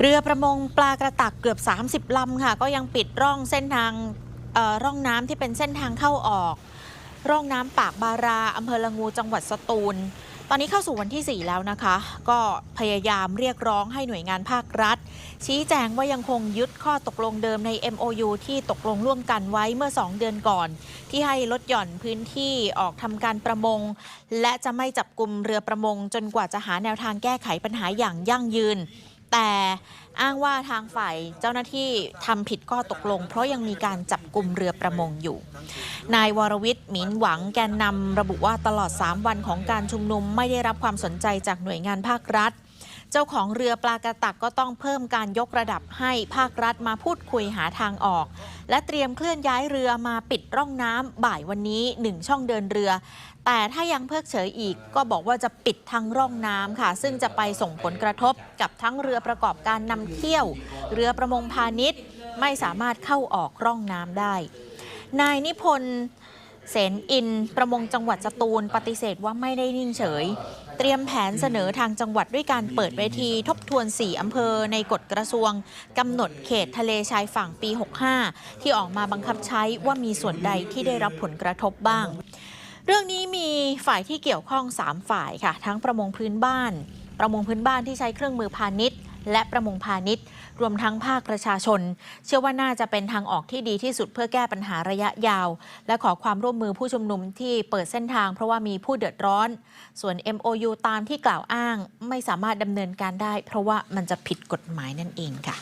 เรือประมงปลากระตักเกือบ 30 ลำค่ะ ก็ยังปิดร่องเส้นทางร่องน้ำที่เป็นเส้นทางเข้าออก ร่องน้ำปากบาราอำเภอละงูจังหวัดสตูล ตอนนี้เข้าสู่วันที่ 4 แล้วนะคะ ก็พยายามเรียกร้องให้หน่วยงานภาครัฐ ชี้แจงว่ายังคงยึดข้อตกลงเดิมใน MOU ที่ตกลงร่วมกันไว้เมื่อ 2 เดือนก่อน ที่ให้ลดหย่อนพื้นที่ออกทำการประมง และจะไม่จับกลุ่มเรือประมงจนกว่าจะหาแนวทางแก้ไขปัญหาอย่างยั่งยืน แต่อ้างว่าทางฝ่ายเจ้าหน้าที่ทำผิดข้อตกลง เพราะยังมีการจับกลุ่มเรือประมงอยู่ นายวรวิทย์หมินหวังแกนนำระบุว่าตลอด 3 วันของการชุมนุมไม่ได้รับความสนใจจากหน่วยงานภาครัฐ เจ้าของเรือปลากระตักก็ต้องเพิ่มการยกระดับให้ภาครัฐมาพูดคุยหาทางออก และเตรียมเคลื่อนย้ายเรือมาปิดร่องน้ำบ่ายวันนี้1ช่องเดินเรือ แต่ถ้ายังเพิกเฉยอีกก็บอกว่าจะปิดทั้งร่องน้ำค่ะ ซึ่งจะไปส่งผลกระทบกับทั้งเรือประกอบการนำเที่ยว เรือประมงพาณิชย์ ไม่สามารถเข้าออกร่องน้ำได้ นายนิพนธ์ เสนอินประมงจังหวัดสตูล ปฏิเสธว่าไม่ได้นิ่งเฉย เตรียมแผนเสนอทางจังหวัดด้วยการเปิดเวทีทบทวน 4 อำเภอในกฎกระทรวงกำหนดเขตทะเลชายฝั่งปี 65 ที่ออกมาบังคับใช้ว่ามีส่วนใดที่ได้รับผลกระทบบ้าง เรื่องนี้มีฝ่ายที่เกี่ยวข้อง 3 ฝ่ายค่ะ ทั้งประมงพื้นบ้าน ประมงพื้นบ้านที่ใช้เครื่องมือพาณิชย์ และประมงพาณิชย์ รวมทั้งภาคประชาชน เชื่อว่าน่าจะเป็นทางออกที่ดีที่สุดเพื่อแก้ปัญหาระยะยาว และขอความร่วมมือผู้ชุมนุมที่เปิดเส้นทางเพราะว่ามีผู้เดือดร้อน ส่วน MOU ตามที่กล่าวอ้าง ไม่สามารถดำเนินการได้ เพราะว่ามันจะผิดกฎหมายนั่นเองค่ะ